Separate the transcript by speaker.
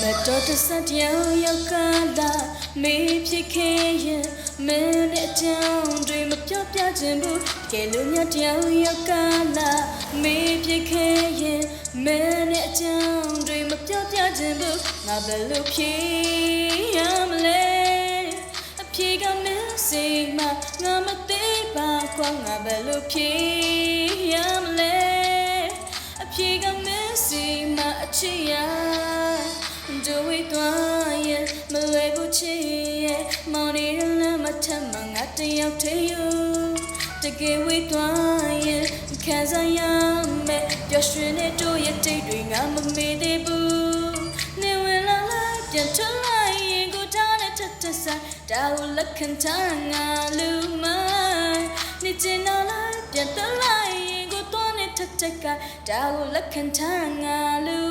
Speaker 1: မတော်တဆတရားရောက်ကလာမေးဖြစ်ခဲ့ရင်မင်းနဲ့အကြောင်းတွေမပြောပြခြင်းဘူးတကယ်လို့ညတရားရောက်ကလာမေးဖြစ်ခဲ့ရင်မင်းနဲ့အကြောင်းတွေမပြောပြခြင်းဘူးငါဘယ်လိုဖြေရမလဲအဖြေကမင်းစိတ်မှာငါမသိပါကွာငါဘယ်လိုဖြေရမလဲအဖြေကမင်းစိတ်မှာအချစ်ရ ဒူဝီသွားရဲ့မလွယ်ဘူးချစ်ရဲ့မောင်နေရလမ်းမထမ်းမငါတယောက်သေးယူတကယ်ဝေးသွားရဲ့ခံစားရမယ်ပျော်ရွှင်တဲ့တို့ရဲ့တိတ်တွေငါမမေ့သေးဘူးနေဝင်လာလိုက်ပြန်ထွက်လိုက်ရင်ကိုထားတဲ့ထက်ထက်ဆိုင်ဒါကိုလက်ခံထားငါလူမိုင်းနေချင်တော့လိုက်ပြန်ထွက်လိုက်ရင်ကိုသွားတဲ့ထက်ထက်ကဒါကိုလက်ခံထားငါလူ